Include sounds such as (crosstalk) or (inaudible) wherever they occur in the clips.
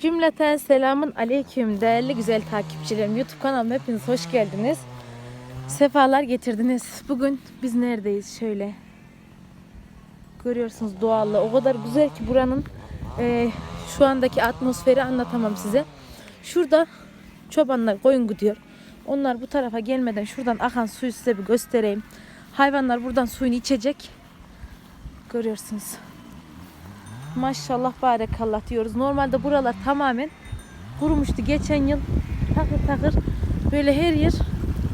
Cümleten selamın aleyküm değerli güzel takipçilerim. YouTube kanalıma hepiniz hoş geldiniz. Sefalar getirdiniz. Bugün biz neredeyiz şöyle. Görüyorsunuz doğallığı. O kadar güzel ki buranın e, şu andaki atmosferi anlatamam size. Şurada çobanlar koyun gidiyor. Onlar bu tarafa gelmeden şuradan akan suyu size bir göstereyim. Hayvanlar buradan suyunu içecek. Görüyorsunuz. Maşallah barekallah diyoruz. Normalde buralar tamamen kurumuştu. Geçen yıl takır takır böyle her yer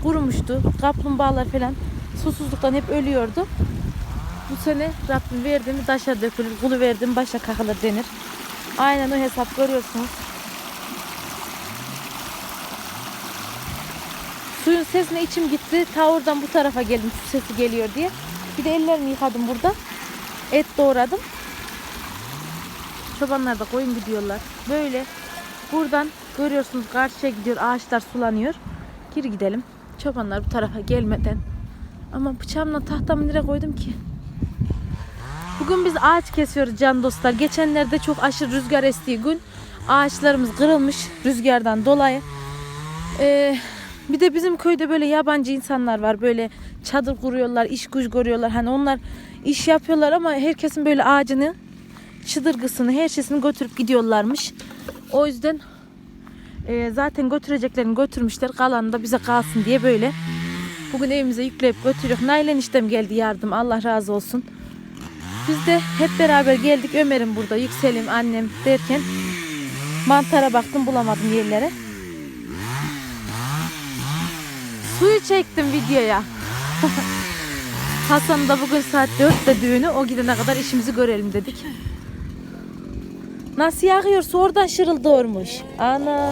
kurumuştu. Kaplumbağalar falan susuzluktan hep ölüyordu. Bu sene Rabbim verdi mi taşa dökülür, kulu verdi mi başa kakılır denir. Aynen o hesap görüyorsunuz. Suyun sesine içim gitti. Ta oradan bu tarafa geldim su sesi geliyor diye. Bir de ellerimi yıkadım burada. Et doğradım. Çobanlar da koyun gidiyorlar. Böyle buradan görüyorsunuz karşıya gidiyor. Ağaçlar sulanıyor. Geri gidelim. Çobanlar bu tarafa gelmeden. Ama bıçağımla tahtamı nereye koydum ki? Bugün biz ağaç kesiyoruz can dostlar. Geçenlerde çok aşırı rüzgar estiği gün ağaçlarımız kırılmış rüzgardan dolayı. Ee, bir de bizim köyde böyle yabancı insanlar var. Böyle çadır kuruyorlar, iş güç görüyorlar. Hani onlar iş yapıyorlar ama herkesin böyle ağacını, çıdırgısını, her şeysini götürüp gidiyorlarmış. O yüzden e, zaten götüreceklerini götürmüşler. Kalanı da bize kalsın diye böyle. Bugün evimize yükleyip götürüyor. Nail'en işlem geldi yardım. Allah razı olsun. Biz de hep beraber geldik. Ömer'im burada, Yükselim, annem derken mantara baktım bulamadım yerlere. Suyu çektim videoya. (laughs) Hasan da bugün saat 4'te düğünü. O gidene kadar işimizi görelim dedik. Nasıl yağıyor? Su oradan şırıldıyormuş. Ana.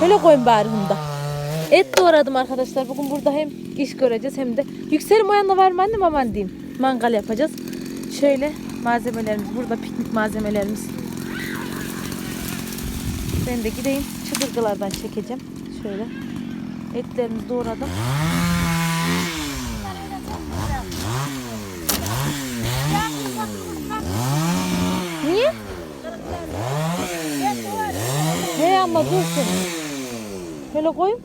Böyle koyun bari bunda. Et doğradım arkadaşlar. Bugün burada hem iş göreceğiz hem de yükselim o yanda var mı annem aman diyeyim. Mangal yapacağız. Şöyle malzemelerimiz burada piknik malzemelerimiz. Ben de gideyim çıdırgılardan çekeceğim. Şöyle etlerimizi doğradım. Niye? Ama dursun. Böyle koyayım.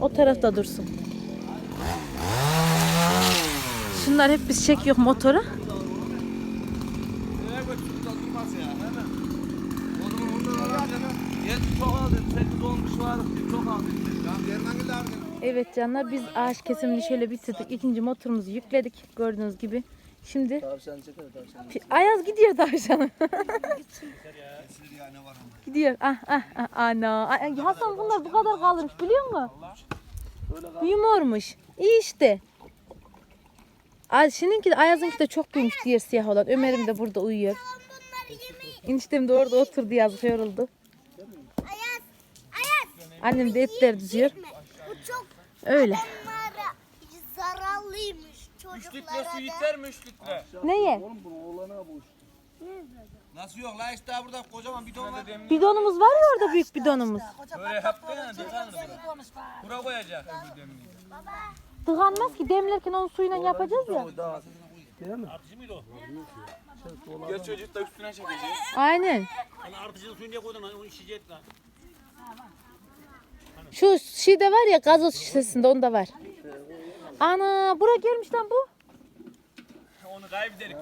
O tarafta dursun. Şunlar hep biz çekiyor motoru. çok aldım. 8 olmuş var. Çok aldım. Evet canlar biz ağaç kesimini şöyle bitirdik. İkinci motorumuzu yükledik gördüğünüz gibi. Şimdi Tavşan çeker tavşan. Ayaz gidiyor tavşanı. (laughs) gidiyor. Ah ah ah ana. Ay, Hasan bunlar bu kadar kalırmış biliyor musun? Yumurmuş. İyi işte. Ay, Şininki de Ayaz'ınki de çok büyümüş diğer siyah olan. Ömer'im de burada uyuyor. Eniştem de orada oturdu yazık yoruldu. Ayaz, Ayaz. Annem de etler düzüyor. Bu çok Öyle. onlara zararlıymış çocuklara da. yeter mi 3 litre? Neye? Nasıl yok la işte burada kocaman bidon var. Bidonumuz var ya orada büyük bidonumuz. Böyle yaptı ya dıkanır bura. Bura koyacak. Tıkanmaz ki demlerken onun suyuyla yapacağız ya. Gel çocuk da üstüne çekecek. Aynen. Artıcının suyunu niye koydun lan? Onu içecek lan. Şu şeyde var ya gazoz şişesinde onda var. Ana bura gelmiş lan bu. Onu kaybederik.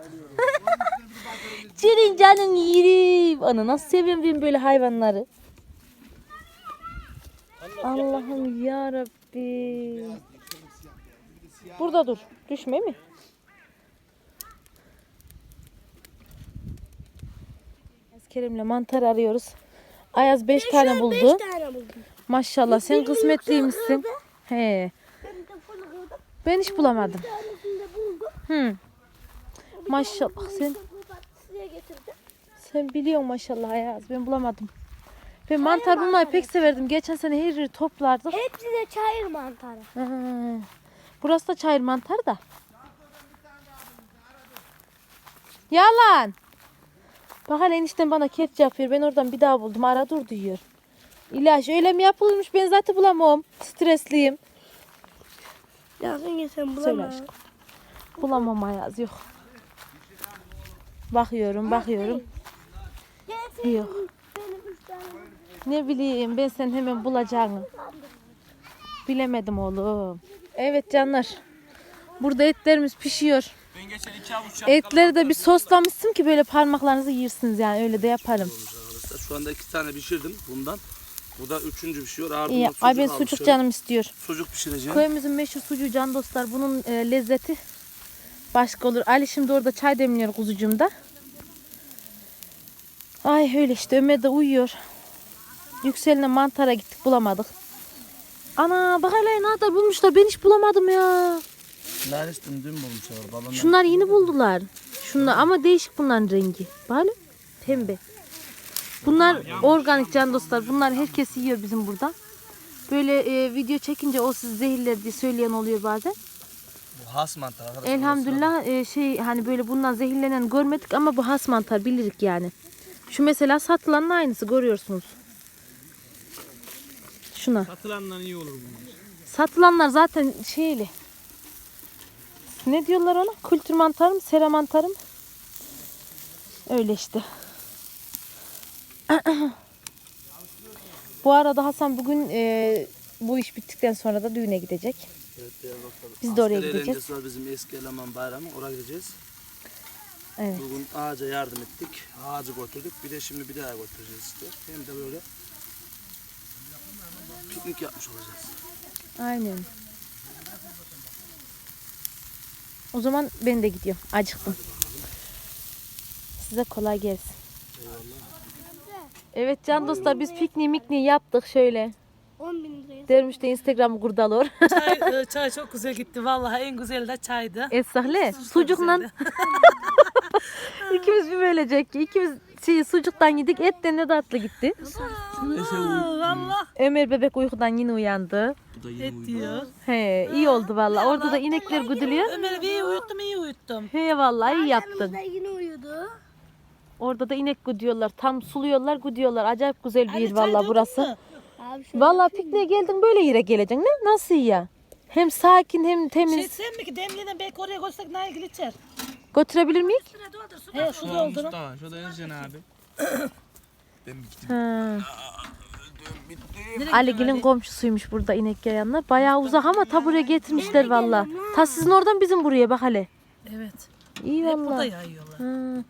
Senin canın yerim. Ana nasıl seviyorum ben böyle hayvanları. Allah'ım ya Rabbi. Burada dur. Düşme mi? Kerem'le mantar arıyoruz. Ayaz 5 tane buldu. tane buldum. Maşallah sen kısmetliymişsin. He. Ben hiç bulamadım. Hı. Maşallah sen sen biliyorsun maşallah Ayaz. Ben bulamadım. Ben mantar bulmayı pek severdim. Geçen sene her yeri toplardık. Hepsi de çayır mantarı. Ha. Burası da çayır mantar da. Yalan. Bak hele enişten bana kepçe yapıyor. Ben oradan bir daha buldum. Ara dur diyor. İlaç öyle mi yapılmış? Ben zaten bulamam. Stresliyim. Yazın ya sen Söyle aşkım. Bulamam Ayaz yok. Bakıyorum bakıyorum. Yok. Ne bileyim ben sen hemen bulacağını. Bilemedim oğlum. Evet canlar. Burada etlerimiz pişiyor. Ben geçen iki avuç Etleri de bir soslamışsın ki böyle parmaklarınızı yirsiniz yani öyle de yaparım. arkadaşlar. Şu anda iki tane pişirdim bundan. Bu da üçüncü pişiyor. Ardından İyi. sucuk aldım sucuk şöyle. canım istiyor. Sucuk pişireceğim. Köyümüzün meşhur sucuğu can dostlar. Bunun e, lezzeti başka olur. Ali şimdi orada çay demliyor kuzucuğumda. Ay öyle işte Ömer de uyuyor. Yükseline mantara gittik bulamadık. Ana bak hele ne kadar bulmuşlar. Ben hiç bulamadım ya. Nerestin dün bulmuşlar. Şunlar yeni buldular. Şunlar ama değişik bunların rengi. Böyle pembe. Bunlar organik can dostlar. Bunlar herkes yiyor bizim burada. Böyle e, video çekince o siz zehirler diye söyleyen oluyor bazen. Bu has mantar arkadaşlar. Elhamdülillah e, şey hani böyle bundan zehirlenen görmedik ama bu has mantar bilirik yani. Şu mesela satılanın aynısı görüyorsunuz. Şuna. Satılandan iyi olur bunlar. Satılanlar zaten şeyli. Ne diyorlar ona? Kültür mantarı mı? Sera mantarı mı? Öyle işte. Bu arada Hasan bugün e, bu iş bittikten sonra da düğüne gidecek. Evet. Biz de oraya Asker gideceğiz. eğlencesi var bizim eski eleman bayramı. Oraya gideceğiz. Evet. Bugün ağaca yardım ettik. Ağacı götürdük. Bir de şimdi bir daha götüreceğiz işte. Hem de böyle piknik yapmış olacağız. Aynen. O zaman ben de gidiyorum. Acıktım. Size kolay gelsin. Evet can dostlar biz pikniği mikniği yaptık şöyle. 10 bin liraya. Dermiş de Instagram'ı kurdalır. (laughs) Çay, e, çay çok güzel gitti. Vallahi en güzeli de çaydı. Esrahle sucukla (laughs) ikimiz bir bölecek. İkimiz şey, sucuktan yedik et de ne tatlı gitti. Allah Ömer bebek uykudan yine uyandı. Bu da yeni et diyor. He iyi oldu valla. Orada da inekler güdülüyor. Ömer'i bir iyi uyuttum iyi uyuttum. He vallahi iyi yaptın. Yanımızda yine uyudu. Orada da inek güdüyorlar. Tam suluyorlar, güdüyorlar. Acayip güzel bir yer çay valla burası. şu Valla pikniğe geldin böyle yere geleceksin. Ne? Nasıl ya? Hem sakin hem Şey temiz. sen mi ki demliğine belki oraya koysak ne ilgili içer. Götürebilir miyiz? He şu doldurun. Mustafa şurada Özcan abi. (coughs) ben gideyim. Ha. Ali'nin komşusuymuş burada inek yayanlar. Bayağı uzak ama ta buraya getirmişler valla. Ta sizin oradan bizim buraya bak hele. Evet. İyi Hep burada valla. yayıyorlar. Ha.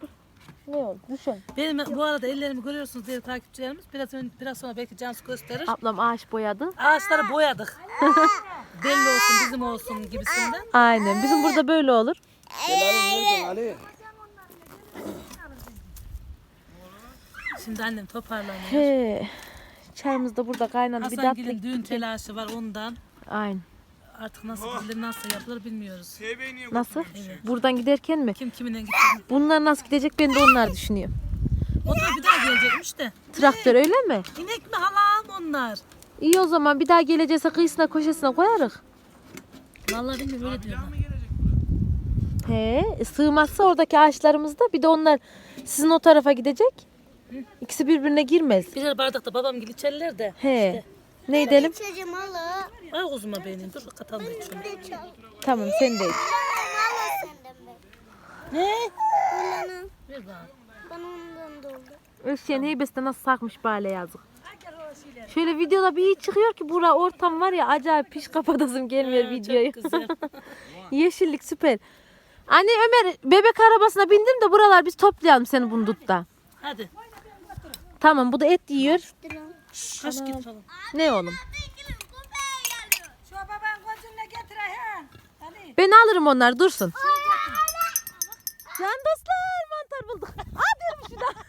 Ne oldu? Düşün. Benim bu arada ellerimi görüyorsunuz diye takipçilerimiz. Biraz, ön- biraz sonra belki Cansu gösterir. Ablam ağaç boyadı. Ağaçları boyadık. (laughs) Belli olsun bizim olsun gibisinden. Aynen. Bizim burada böyle olur. Gel Ali nereden Ali? Şimdi annem toparlanıyor. He. Çayımız da burada kaynadı. Bir Hasan tatlı. Gil'in düğün telaşı var ondan. Ayın. Artık nasıl bilir nasıl yapılır bilmiyoruz. Nasıl? Buradan giderken mi? Kim kimine gitti. Bunlar nasıl gidecek ben de onlar düşünüyorum. O da bir daha gelecekmiş de. Traktör öyle mi? İnek mi halam onlar? İyi o zaman bir daha gelecekse kıyısına köşesine koyarız. Vallahi bilmiyorum öyle diyorlar. He, e, sığmazsa oradaki ağaçlarımız da bir de onlar sizin o tarafa gidecek. İkisi birbirine girmez. Birer bardakta babam gibi içerler de. He. Ne edelim? çocuğum alı. Ay kuzuma benim. Dur katalım da içine. Tamam sen de iç. Ne? Kullanın. Ver bana. Bana ondan doldu. Özşen heybesinde nasıl sakmış bale yazık. Şöyle videoda bir iyi çıkıyor ki bura ortam var ya acayip piş kapatasım gelmiyor Ha, videoyu. Çok güzel. (laughs) Yeşillik süper. Anne Ömer bebek arabasına bindim de buralar biz toplayalım seni bundutta. Hadi. Tamam bu da et yiyor. Kaç git falan. Ne oğlum? Şu baban gözünle getir Ayhan. Hadi. Ben alırım onları dursun. Can dostlar mantar bulduk. (laughs) Aa diyorum şurada.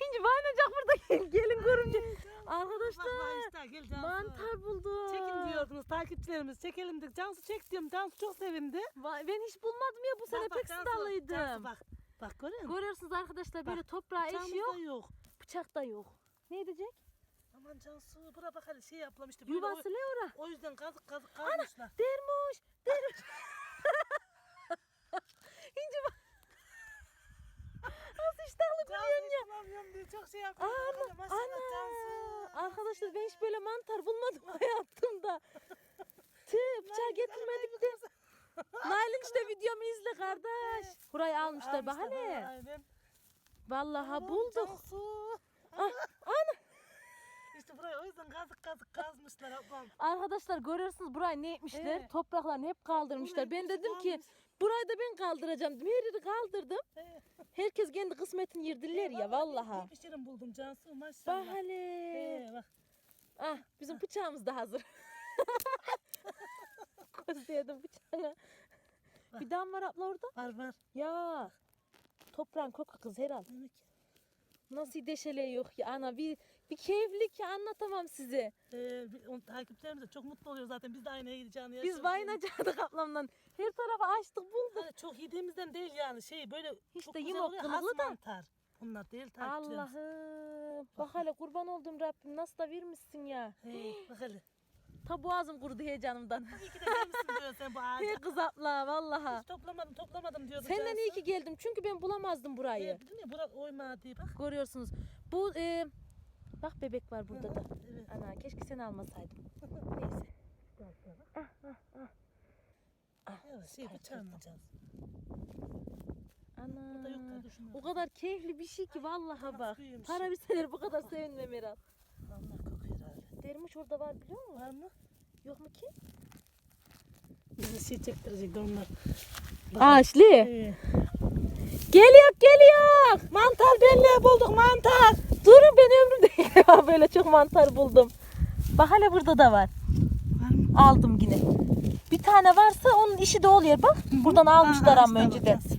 Hinci baynayacak burada gel- gelin görünce. Arkadaşlar işte gel Cansu. mantar buldum. Çekin diyordunuz takipçilerimiz. Çekelim dedik. Cansu çek diyorum. Cansu çok sevindi. Vay, Ben hiç bulmadım ya bu sene Bak, bak, pek Cansu, sıdalıydım. Cansu bak. Bak görüyor musun? Görüyorsunuz arkadaşlar böyle Bak, toprağa eşiyor. Bıçağımız da yok. Bıçak da yok. Ne edecek? Aman Cansu bura bak hele şey yapmıştı. Böyle Yuvası ne ora? O, yüzden kazık kazık kazmışlar. Dermoş. Dermoş. Hinci (laughs) bak. Nasıl iştahlı gülüyorsun ya. Diye çok şey yaptım. Ana, ana. Arkadaşlar ben hiç böyle mantar bulmadım (laughs) hayatımda. Tüh bıçağı getirmedik de. Nail'in işte videomu izle kardeş. Burayı almışlar bak hani. Vallahi bulduk. Ah, burayı o yüzden kazık kazık kazmışlar ablam. Arkadaşlar görüyorsunuz burayı ne etmişler? Evet. Topraklarını hep kaldırmışlar. Burayı Ben dedim ki kalmış. burayı da ben kaldıracağım dedim. Her yeri kaldırdım. Evet. Herkes kendi kısmetini yirdiler ya vallahi. Bir şeyim buldum Cansu Bak maşallah. hele. Ee, bak. Ah bizim bıçağımız da hazır. (laughs) Gözleyedim bıçağı. Bir dam var abla orada. Var var. Ya. Toprağın koku kız herhal. Demek ki. Nasıl deşele yok ya ana bir bir keyifli ki anlatamam size. Ee, takipçilerimiz de çok mutlu oluyor zaten. Biz de aynı gideceğini Biz yaşıyoruz. vaynacaktık ablamdan. Her tarafı açtık bulduk. Hani çok yediğimizden değil yani şey böyle Hiç çok de güzel oluyor. Has da. mantar. Bunlar değil takipçilerimiz. Allah'ım. Bak hele kurban oldum Rabbim nasıl da vermişsin ya. Hey, bak hele. Ta boğazım kurudu heyecanımdan. İyi ki de gelmişsin diyor sen bu ağaca. Hey kız abla vallaha. Hiç toplamadım toplamadım diyordu Senden iyi ki geldim çünkü ben bulamazdım burayı. Ee, Dedim ya bura oyma diye bak. Görüyorsunuz. Bu e, bak bebek var burada da. (laughs) Evet. Ana keşke sen almasaydım. Neyse. (laughs) Evet şey bıçağını alacağız. Ana. yok galiba, şunlar. O kadar keyifli bir şey ki vallaha bak. Para bilseler bu kadar sevinme Meral. Allah kokuyor herhalde. Dermiş orada var biliyor musun? Var mı? Yok mu ki? Bizi şey çektirecek onlar. Ağaçlı. Ee, Geliyor geliyor. mantar belleği bulduk mantar. Durun ben ömrümde ilk (laughs) defa böyle çok mantar buldum. Bak hele burada da var. Var mı? Aldım yine. Bir tane varsa onun işi de oluyor bak. Buradan almışlar Aha, ama işte önceden. bakacağız.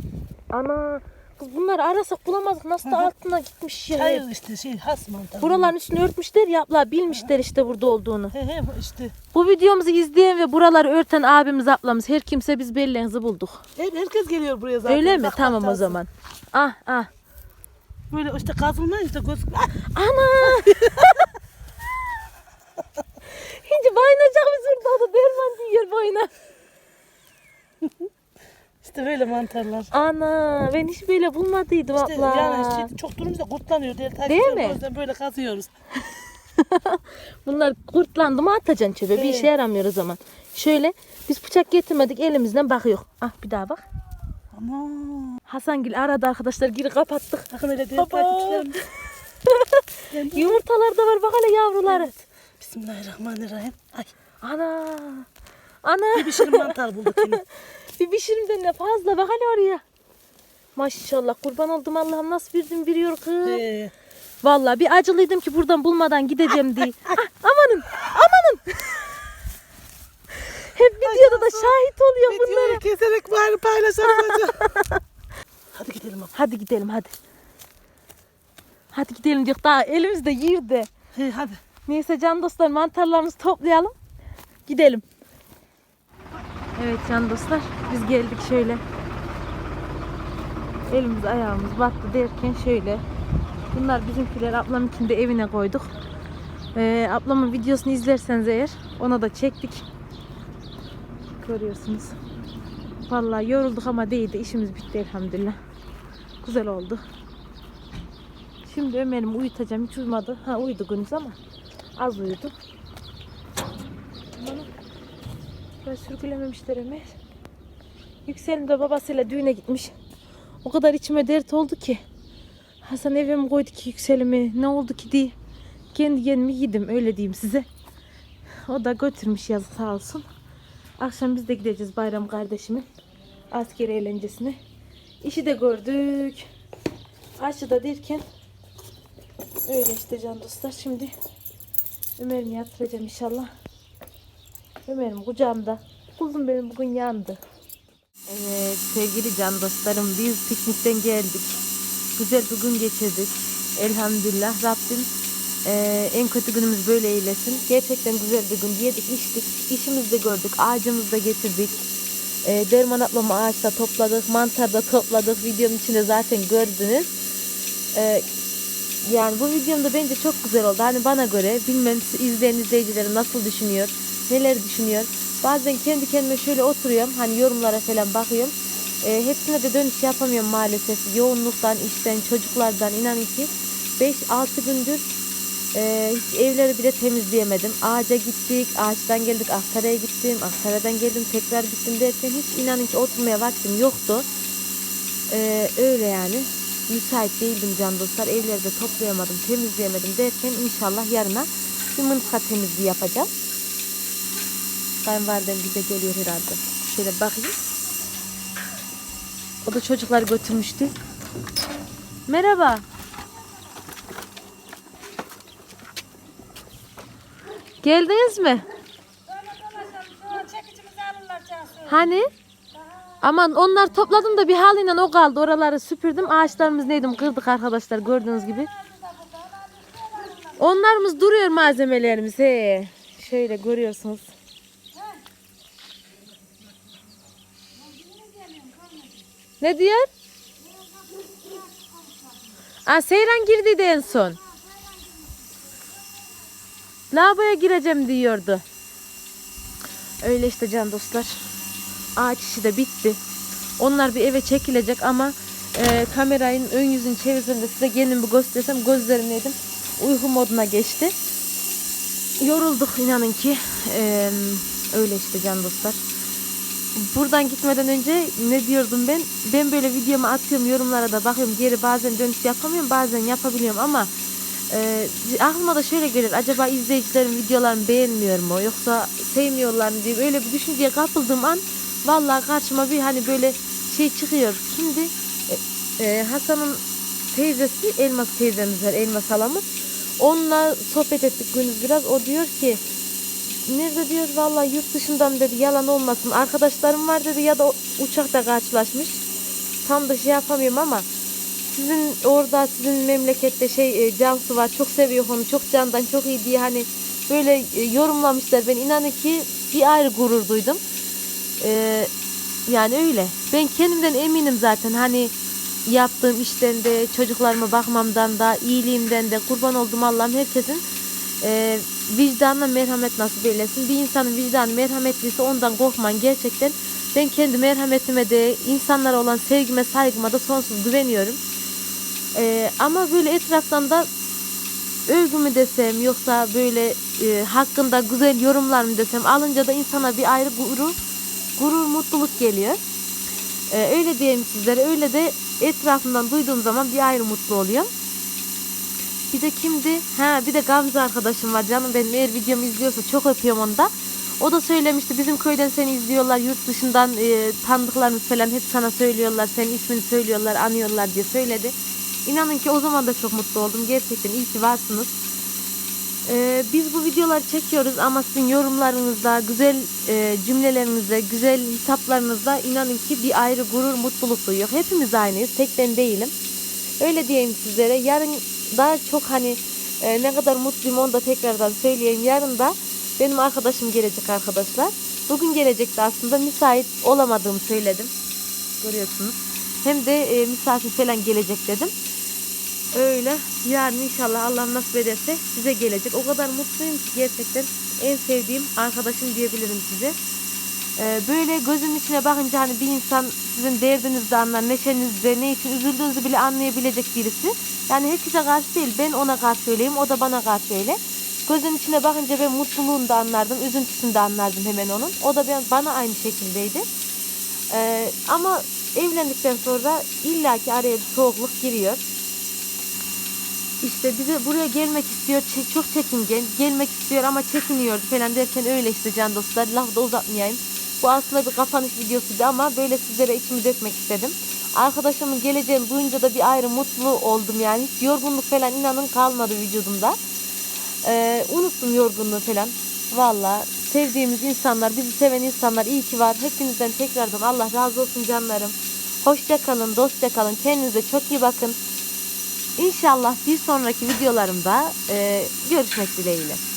Ana. Kız bunları arasak bulamazdık. Nasıl da altına gitmiş ya. Hayır işte şey has mantar. Buraların üstünü örtmüşler ya abla. Bilmişler işte burada olduğunu. He he bu işte. Bu videomuzu izleyen ve buraları örten abimiz ablamız her kimse biz belleğinizi bulduk. Her, herkes geliyor buraya zaten. Öyle mi? Bak, Tamam o zaman. Ah ah. Böyle işte kazılma işte göz. Ah, Ana! (laughs) Hiç baynayacak mı burada da derman diyor boyuna. (laughs) İşte böyle mantarlar. Ana ben hiç böyle bulmadıydım İşte abla. yani şey, çok durunca kurtlanıyor Değil ediyorum. mi? O yüzden böyle kazıyoruz. (laughs) Bunlar kurtlandı mı atacaksın çöpe. Bir Evet. işe yaramıyor o zaman. Şöyle biz bıçak getirmedik elimizden bakıyor. Ah bir daha bak. Ama Hasangil aradı arkadaşlar geri kapattık. bakın öyle takipçilerimiz. (laughs) Yumurtalar da var bak hele yavruları. Bismillahirrahmanirrahim. Ay Ana. Ana. bir pişirim mantar bulduk yine. (laughs) Bir pişirimden ne fazla bak hele oraya. Maşallah kurban oldum Allah'ım nasıl birdim biliyor kız. Ee, Vallahi bir acılıydım ki buradan bulmadan gideceğim diye. Ah, amanın amanın. (laughs) Hep videoda da şahit oluyor bunlara. videoyu keserek bari paylaşalım hocam. (laughs) Hadi gidelim abla. Hadi gidelim hadi. Hadi gidelim diyor. Daha elimizde yirdi. He, hadi. Neyse can dostlar mantarlarımızı toplayalım. Gidelim. Evet can dostlar biz geldik şöyle. Elimiz ayağımız battı derken şöyle. Bunlar bizimkiler ablamın de evine koyduk. Ee, ablamın videosunu izlerseniz eğer ona da çektik. Görüyorsunuz. Vallahi yorulduk ama değildi. İşimiz bitti elhamdülillah. Güzel oldu. Şimdi Ömer'imi uyutacağım. Hiç uyumadı. Ha uyudu gündüz ama az uyudu. Böyle sürgülememişler Ömer. Yükselim de babasıyla düğüne gitmiş. O kadar içime dert oldu ki. Hasan eve mi koydu ki yükselimi? Ne oldu ki diye. Kendi kendime yedim öyle diyeyim size. O da götürmüş yazı sağ olsun. Akşam biz de gideceğiz bayram kardeşimin askeri eğlencesine. İşi de gördük. Aşı da derken öyle işte can dostlar. Şimdi Ömer'imi yatıracağım inşallah. Ömer'im kucağımda. Kuzum benim bugün yandı. Evet sevgili can dostlarım biz piknikten geldik. Güzel bir gün geçirdik. Elhamdülillah Rabbim eee, en kötü günümüz böyle eylesin. Gerçekten güzel bir gün yedik içtik. İşimizi de gördük. Ağacımızı da getirdik. Eee derman ağaçta topladık. Mantar da topladık. Videonun içinde zaten gördünüz. Eee, yani bu videomda bence çok güzel oldu. Hani bana göre bilmem izleyen izleyicilerim nasıl düşünüyor, neler düşünüyor. Bazen kendi kendime şöyle oturuyorum. Hani yorumlara falan bakıyorum. Ee, hepsine de dönüş yapamıyorum maalesef. Yoğunluktan, işten, çocuklardan inanın ki 5-6 gündür e, hiç evleri bile temizleyemedim. Ağaca gittik, ağaçtan geldik, Aksaray'a gittim, Aksaray'dan geldim, tekrar gittim derken hiç inanın ki oturmaya vaktim yoktu. Ee, öyle yani. müsait değildim can dostlar. Evleri de toplayamadım, temizleyemedim derken inşallah yarına bir mıntıka temizliği yapacağım. Kayınvalidem bize geliyor herhalde. Şöyle bakayım. O da çocuklar götürmüştü. Merhaba. Geldiniz mi? Hani? Aman onlar topladım da bir haliyle o kaldı. Oraları süpürdüm. Ağaçlarımız neydim kırdık arkadaşlar gördüğünüz gibi. Onlarımız duruyor malzemelerimiz. He. Şöyle görüyorsunuz. Ne diyor? Aa, Seyran girdiydi en son. Lavaboya gireceğim diyordu. Öyle işte can dostlar. Ağaç işi de bitti. Onlar bir eve çekilecek ama e, kamerayın ön yüzünü çevirsem de size kendim bir göstersem gözlerimdeydim. Uyku moduna geçti. Yorulduk inanın ki. E, öyle işte can dostlar. Buradan gitmeden önce ne diyordum ben? Ben böyle videomu atıyorum yorumlara da bakıyorum. Geri bazen dönüş yapamıyorum bazen yapabiliyorum ama e, aklıma da şöyle gelir. Acaba izleyicilerin videolarımı beğenmiyor mu? Yoksa sevmiyorlar mı diye böyle bir düşünceye kapıldığım an vallahi karşıma bir hani böyle şey çıkıyor. Şimdi e, e, Hasan'ın teyzesi Elmas teyzemiz var. Elmas halamız. Onunla sohbet ettik günüz biraz. O diyor ki Nerede diyor vallahi yurt dışından dedi yalan olmasın. Arkadaşlarım var dedi ya da uçakta karşılaşmış. Tam da şey yapamıyorum ama sizin orada sizin memlekette şey e, Cansu var çok seviyor onu çok candan çok iyi diye hani böyle e, yorumlamışlar. Ben inanın ki bir ayrı gurur duydum. E, yani öyle. Ben kendimden eminim zaten hani yaptığım işten de çocuklarıma bakmamdan da iyiliğimden de kurban olduğum Allah'ım herkesin e, vicdanla merhamet nasip eylesin. Bir insanın vicdanı merhametliyse ondan korkman gerçekten. Ben kendi merhametime de insanlara olan sevgime saygıma da sonsuz güveniyorum. E, ama böyle etraftan da övgü mü desem yoksa böyle e, hakkında güzel yorumlar mı desem alınca da insana bir ayrı gurur, gurur mutluluk geliyor. E, öyle diyeyim sizlere öyle de etrafından duyduğum zaman bir ayrı mutlu oluyorum. Bir de kimdi? Ha bir de Gamze arkadaşım var canım benim eğer videomu izliyorsa çok öpüyorum onu da. O da söylemişti bizim köyden seni izliyorlar yurt dışından e, tanıdıklarımız falan hep sana söylüyorlar senin ismini söylüyorlar anıyorlar diye söyledi. İnanın ki o zaman da çok mutlu oldum gerçekten iyi ki varsınız. E, biz bu videoları çekiyoruz ama sizin yorumlarınızla, güzel e, cümlelerinizle, güzel hitaplarınızla inanın ki bir ayrı gurur, mutluluk duyuyor. Hepimiz aynıyız, tek ben değilim. Öyle diyeyim sizlere. Yarın daha çok hani e, ne kadar mutluyum onu da tekrardan söyleyeyim. Yarın da benim arkadaşım gelecek arkadaşlar. Bugün gelecekti aslında müsait olamadığımı söyledim. Görüyorsunuz. Hem de e, misafir falan gelecek dedim. Öyle. Yarın inşallah Allah nasip ederse size gelecek. O kadar mutluyum ki gerçekten en sevdiğim arkadaşım diyebilirim size. Ee, böyle gözünün içine bakınca hani bir insan sizin derdinizi de anlar, neşenizi de, ne için üzüldüğünüzü bile anlayabilecek birisi. Yani herkese karşı değil, ben ona karşı öyleyim, o da bana karşı öyle. Gözünün içine bakınca ben mutluluğunu da anlardım, üzüntüsünü de anlardım hemen onun. O da ben, bana aynı şekildeydi. Ee, ama evlendikten sonra illaki araya soğukluk giriyor. İşte bize buraya gelmek istiyor, çok çekingen, gelmek istiyor ama çekiniyordu falan derken öyle işte can dostlar. Lafı da uzatmayayım. Bu aslında bir kapanış videosuydu ama böyle sizlere içimi dökmek istedim. Arkadaşımın geleceğini duyunca da bir ayrı mutlu oldum yani. Hiç yorgunluk falan inanın kalmadı vücudumda. Ee, unuttum yorgunluğu falan. Valla sevdiğimiz insanlar, bizi seven insanlar iyi ki var. Hepinizden tekrardan Allah razı olsun canlarım. Hoşça kalın, dostça kalın. Kendinize çok iyi bakın. İnşallah bir sonraki videolarımda e, görüşmek dileğiyle.